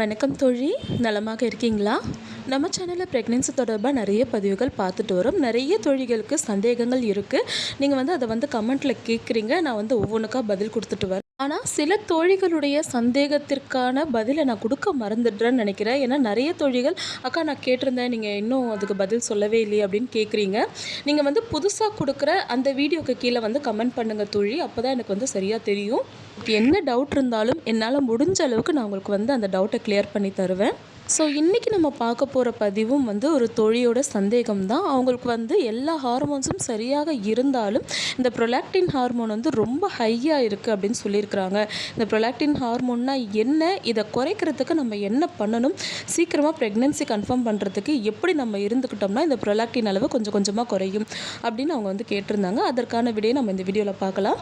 வணக்கம் தோழி. நலமாக இருக்கீங்களா? நம்ம சேனலில் ப்ரெக்னென்சி தொடர்பாக நிறைய பதிவுகள் பார்த்துட்டு வரோம். நிறைய தொழில்களுக்கு சந்தேகங்கள் இருக்குது நீங்கள் வந்து அதை வந்து கமெண்ட்டில் கேட்குறீங்க நான் வந்து ஒவ்வொன்றுக்காக பதில் கொடுத்துட்டு வரேன். ஆனால் சில தோழிகளுடைய சந்தேகத்திற்கான பதிலை நான் கொடுக்க மறந்துடுறேன்னு நினைக்கிறேன். ஏன்னா நிறைய தோழிகள் அக்கா நான் கேட்டிருந்தேன் நீங்கள் இன்னும் அதுக்கு பதில் சொல்லவே இல்லையே அப்படின்னு கேட்குறீங்க நீங்கள் வந்து புதுசாக கொடுக்குற அந்த வீடியோக்கு கீழே வந்து கமெண்ட் பண்ணுங்கள் தோழி. அப்போ தான் எனக்கு வந்து சரியாக தெரியும். என்ன டவுட் இருந்தாலும் என்னால் முடிஞ்ச அளவுக்கு நான் உங்களுக்கு வந்து அந்த டவுட்டை கிளியர் பண்ணி தருவேன். ஸோ இன்றைக்கி நம்ம பார்க்க போகிற பதிவும் வந்து ஒரு தொழியோட சந்தேகம் தான் அவங்களுக்கு வந்து எல்லா ஹார்மோன்ஸும் சரியாக இருந்தாலும் இந்த ப்ரொலாக்டின் ஹார்மோன் வந்து ரொம்ப ஹையாக இருக்குது அப்படின்னு சொல்லியிருக்கிறாங்க. இந்த ப்ரொலாக்டின் ஹார்மோன்னா என்ன? இதை குறைக்கிறதுக்கு நம்ம என்ன பண்ணணும்? சீக்கிரமாக ப்ரெக்னென்சி கன்ஃபார்ம் பண்ணுறதுக்கு எப்படி நம்ம இருந்துக்கிட்டோம்னா இந்த ப்ரொலாக்டின் அளவு கொஞ்சம் கொஞ்சமாக குறையும் அப்படின்னு அவங்க வந்து கேட்டிருந்தாங்க. அதற்கான விடையை நம்ம இந்த வீடியோவில் பார்க்கலாம்.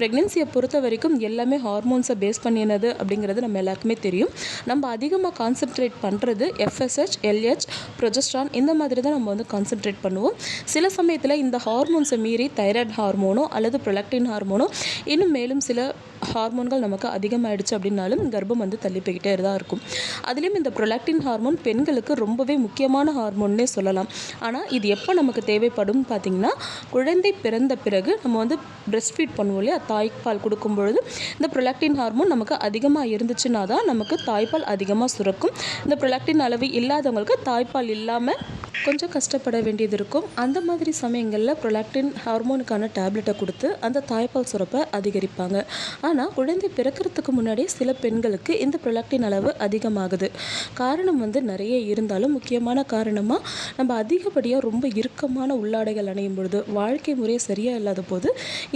ப்ரெக்னென்சியை பொறுத்த வரைக்கும் எல்லாமே ஹார்மோன்ஸை பேஸ் பண்ணினது அப்படிங்கிறது நம்ம எல்லாருக்குமே தெரியும். நம்ம அதிகமாக கான்சென்ட்ரேட் பண்ணுறது எஃப்எஸ்ஹெச் எல்ஹெச் ப்ரொஜஸ்ட்ரான் இந்த மாதிரி தான் நம்ம வந்து கான்சென்ட்ரேட் பண்ணுவோம். சில சமயத்தில் இந்த ஹார்மோன்ஸை மீறி தைராய்டு ஹார்மோனோ அல்லது ப்ரொலக்டின் ஹார்மோனோ இன்னும் மேலும் சில ஹார்மோன்கள் நமக்கு அதிகமாகிடுச்சு அப்படின்னாலும் கர்ப்பம் வந்து தள்ளி போய்கிட்டே தான் இருக்கும். அதுலேயும் இந்த ப்ரொலாக்டின் ஹார்மோன் பெண்களுக்கு ரொம்பவே முக்கியமான ஹார்மோன்னே சொல்லலாம். ஆனால் இது எப்போ நமக்கு தேவைப்படும் பார்த்திங்கன்னா குழந்தை பிறந்த பிறகு நம்ம வந்து பிரெஸ்ட் ஃபீட் பண்ணுவோம் இல்லையா? தாய்ப்பால் கொடுக்கும் பொழுது இந்த ப்ரொலாக்டின் ஹார்மோன் நமக்கு அதிகமாக இருந்துச்சுன்னா தான் நமக்கு தாய்ப்பால் அதிகமாக சுரக்கும். இந்த ப்ரொலாக்டின் அளவு இல்லாதவங்களுக்கு தாய்ப்பால் இல்லாமல் கொஞ்சம் கஷ்டப்பட வேண்டியது இருக்கும். அந்த மாதிரி சமயங்களில் ப்ரொலாக்டின் ஹார்மோனுக்கான டேப்லெட்டை கொடுத்து அந்த தாய்ப்பால் சுரப்பை அதிகரிப்பாங்க. ஆனால் குழந்தை பிறக்கிறதுக்கு முன்னாடி சில பெண்களுக்கு இந்த ப்ரொலாக்டின் அளவு அதிகமாகுது. காரணம் வந்து நிறைய இருந்தாலும் முக்கியமான காரணமாக நம்ம அதிகப்படியாக ரொம்ப இறுக்கமான உள்ளாடைகள் அணையும் பொழுது வாழ்க்கை முறையே சரியாக இல்லாத போது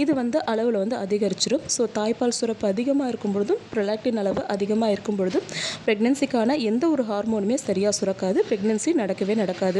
இது வந்து அளவில் வந்து அதிகரிச்சிடும் ஸோ தாய்ப்பால் சுரப்பு அதிகமாக இருக்கும் பொழுதும் ப்ரொலாக்டின் அளவு அதிகமாக இருக்கும் பொழுதும் ப்ரெக்னென்சிக்கான எந்த ஒரு ஹார்மோனுமே சரியாக சுரக்காது. ப்ரெக்னென்சி நடக்கவே நடக்காது.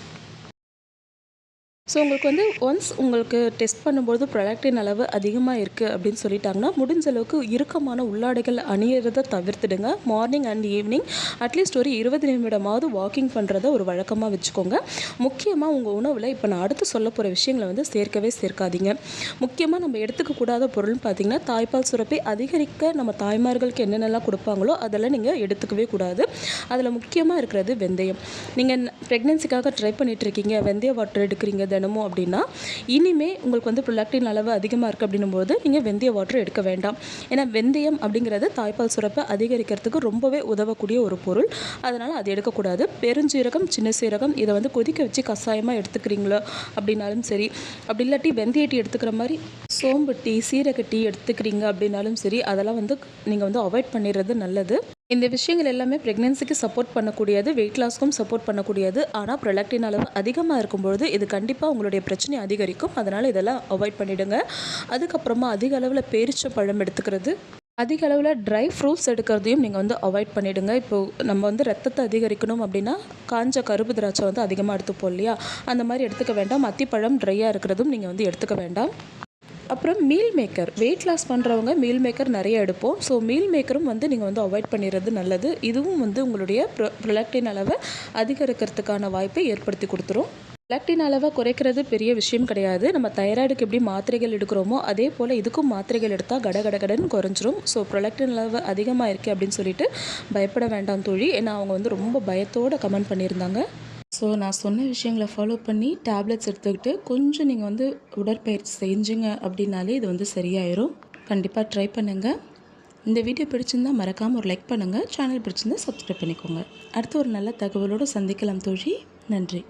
ஸோ உங்களுக்கு வந்து ஒன்ஸ் உங்களுக்கு டெஸ்ட் பண்ணும்போது ப்ரொடக்டின் அளவு அதிகமாக இருக்குது அப்படின்னு சொல்லிட்டாங்கன்னா முடிஞ்ச அளவுக்கு இறுக்கமான உள்ளாடைகள் அணியிறதை தவிர்த்துடுங்க. Morning and evening at least ஒரு இருபது நிமிடமாவது வாக்கிங் பண்ணுறத ஒரு வழக்கமாக வச்சுக்கோங்க. முக்கியமாக உங்கள் உணவில் இப்போ நான் அடுத்து சொல்ல போகிற விஷயங்களை வந்து சேர்க்கவே சேர்க்காதீங்க. முக்கியமாக நம்ம எடுத்துக்கக்கூடாத பொருள்னு பார்த்தீங்கன்னா தாய்ப்பால் சுரப்பை அதிகரிக்க நம்ம தாய்மார்களுக்கு என்னென்னலாம் கொடுப்பாங்களோ அதெல்லாம் நீங்கள் எடுத்துக்கவே கூடாது. அதில் முக்கியமாக இருக்கிறது வெந்தயம். நீங்கள் ப்ரெக்னென்சிக்காக ட்ரை பண்ணிகிட்ருக்கீங்க வெந்தய வாட்டர் எடுக்கிறீங்க வேணுமோ அப்படின்னா இனிமே உங்களுக்கு வந்து ப்ரொலாக்டின் அளவு அதிகமாக இருக்குது அப்படின்னும் போது நீங்கள் வெந்தய வாட்டர் எடுக்க வேண்டாம். ஏன்னா வெந்தயம் அப்படிங்கிறது தாய்ப்பால் சுரப்பை அதிகரிக்கிறதுக்கு ரொம்பவே உதவக்கூடிய ஒரு பொருள். அதனால் அது எடுக்கக்கூடாது. பெருஞ்சீரகம் சின்ன சீரகம் இதை வந்து கொதிக்க வச்சு கஷாயமாக எடுத்துக்கிறீங்களோ அப்படின்னாலும் சரி அப்படி இல்லாட்டி வெந்தய டீ எடுத்துக்கிற மாதிரி சோம்பு டீ சீரக டீ எடுத்துக்கிறீங்க அப்படின்னாலும் சரி அதெல்லாம் வந்து நீங்கள் வந்து அவாய்ட் பண்ணிடுறது நல்லது. இந்த விஷயங்கள் எல்லாமே ப்ரெக்னென்சிக்கு சப்போர்ட் பண்ணக்கூடியது வெயிட் லாஸ்க்கும் சப்போர்ட் பண்ணக்கூடியது. ஆனால் ப்ரொலாக்டின் அளவு அதிகமாக இருக்கும்பொழுது இது கண்டிப்பாக உங்களுடைய பிரச்சனை அதிகரிக்கும். அதனால் இதெல்லாம் அவாய்ட் பண்ணிவிடுங்க அதுக்கப்புறமா அதிக அளவில் பேரிச்ச பழம் எடுத்துக்கிறது. அதிக அளவில் ட்ரை ஃப்ரூட்ஸ் எடுக்கிறதையும் நீங்கள் வந்து அவாய்ட் பண்ணிவிடுங்க இப்போது நம்ம வந்து ரத்தத்தை அதிகரிக்கணும் அப்படின்னா காஞ்ச கருப்பு திராட்சை வந்து அதிகமாக எடுத்துப்போம் இல்லையா? அந்த மாதிரி எடுத்துக்க வேண்டாம். அத்திப்பழம் ட்ரையாக இருக்கிறதும் நீங்கள் வந்து எடுத்துக்க வேண்டாம். அப்புறம் மீல் மேக்கர் வெயிட் லாஸ் பண்ணுறவங்க மீல் மேக்கர் நிறைய எடுப்போம். ஸோ மீல் மேக்கரும் வந்து நீங்கள் வந்து அவாய்ட் பண்ணிடுறது நல்லது. இதுவும் வந்து உங்களுடைய ப்ரொ ப்ரொலக்டின் அளவை அதிகரிக்கிறதுக்கான வாய்ப்பை ஏற்படுத்தி கொடுத்துரும். ப்ரொலக்டின் அளவை குறைக்கிறது பெரிய விஷயம் கிடையாது. நம்ம தைராய்டுக்கு எப்படி மாத்திரைகள் எடுக்கிறோமோ அதே போல் இதுக்கும் மாத்திரைகள் எடுத்தால் கட கட கடன் குறைஞ்சிரும். ஸோ ப்ரொலக்டின் அளவு அதிகமாக இருக்குது அப்படின்னு சொல்லிட்டு பயப்பட வேண்டாம் தோழி. ஏன்னா அவங்க வந்து ரொம்ப பயத்தோடு கமெண்ட் பண்ணியிருந்தாங்க. ஸோ நான் சொன்ன விஷயங்களை ஃபாலோ பண்ணி டேப்லெட்ஸ் எடுத்துக்கிட்டு கொஞ்சம் நீங்கள் வந்து உடற்பயிற்சி செஞ்சுங்க அப்படின்னாலே இது வந்து சரியாயிரும். கண்டிப்பாக ட்ரை பண்ணுங்கள் இந்த வீடியோ பிடிச்சிருந்தால் மறக்காமல் ஒரு லைக் பண்ணுங்கள் சேனல் பிடிச்சிருந்தால் சப்ஸ்கிரைப் பண்ணிக்கோங்க. அடுத்து ஒரு நல்ல தகவலோடு சந்திக்கலாம் தோழி. நன்றி.